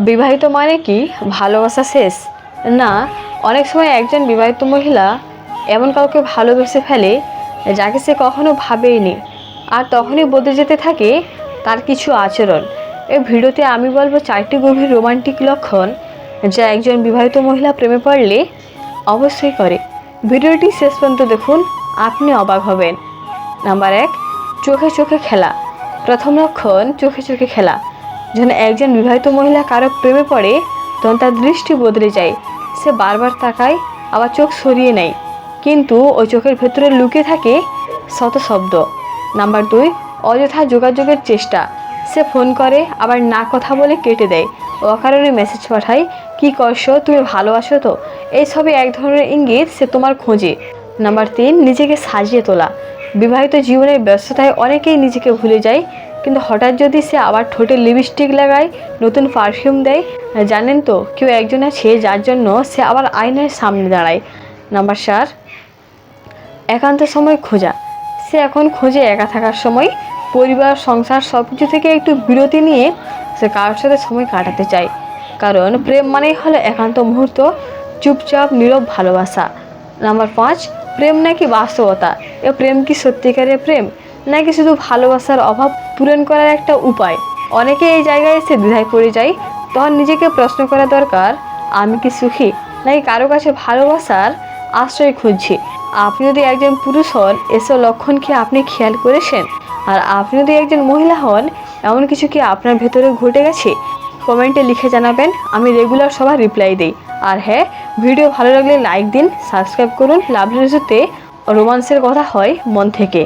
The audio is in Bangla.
বিবাহিত মানে কি? ভালোবাসা শেষ? না, অনেক সময় একজন বিবাহিত মহিলা এমন কাউকে ভালোবেসে ফেলে যাকে সে কখনো ভাবেইনি। আর তখনই বদলে যেতে থাকে তার কিছু আচরণ। এই ভিডিওতে আমি বলব চারটি গভীর রোমান্টিক লক্ষণ যা একজন বিবাহিত মহিলা প্রেমে পড়লে অবশ্যই করে। ভিডিওটি শেষ পর্যন্ত দেখুন, আপনি অবাক হবেন। নাম্বার এক, চোখে চোখে খেলা। প্রথম লক্ষণ, চোখে চোখে খেলা। যখন একজন বিবাহিত মহিলা কারও প্রেমে পড়ে, তখন তার দৃষ্টি বদলে যায়। সে বারবার তাকায়, আবার চোখ সরিয়ে নেয়। কিন্তু ওই চোখের ভেতরে লুকিয়ে থাকে শত শব্দ। নাম্বার দুই, অযথা যোগাযোগের চেষ্টা। সে ফোন করে, আবার না কথা বলে কেটে দেয়। অকারণে মেসেজ পাঠায়, কি করছ? তুমি ভালো আছো তো? এইসবই এক ধরনের ইঙ্গিত সে তোমার খোঁজে। নাম্বার তিন, নিজেকে সাজিয়ে তোলা। বিবাহিত জীবনের ব্যস্ততায় অনেকেই নিজেকে ভুলে যায় কিন্তু হঠাৎ যদি সে আবার ঠোঁটে লিপস্টিক লাগায়, নতুন পারফিউম দেয়, জানেন তো, কেউ একজন আছে যার জন্য সে আবার আয়নার সামনে দাঁড়ায়। নাম্বার চার, একান্ত সময় খোঁজা। সে এখন খোঁজে একা থাকার সময়, পরিবার, সংসার সব কিছু থেকে একটু বিরতি নিয়ে সে কারোর সাথে সময় কাটাতে চায়। কারণ প্রেম মানেই হলো একান্ত মুহূর্ত, চুপচাপ, নীরব ভালোবাসা। নাম্বার পাঁচ, প্রেম নাকি বাস্তবতা? এ প্রেম কি সত্যিকারের প্রেম? নাকি শুধু ভালোবাসার অভাব পূরণ করার একটা উপায়। অনেকে এই জায়গায় এসে দ্বিধায় পড়ে যায়, তখন নিজেকে প্রশ্ন করা দরকার, আমি কি সুখী? নাকি কারও কাছে ভালোবাসার আশ্রয় খুঁজছি? আপনি যদি একজন পুরুষ হন, এসব লক্ষণ কি আপনি খেয়াল করেছেন? আর আপনি যদি একজন মহিলা হন, এমন কিছু কি আপনার ভেতরে ঘটে গেছে? কমেন্টে লিখে জানাবেন, আমি রেগুলার সবার রিপ্লাই দিই। আর হ্যাঁ ভিডিও ভালো লাগলে লাইক দিন, সাবস্ক্রাইব করুন, লাভ রিজুতে রোমান্সের কথা হয় মন থেকে।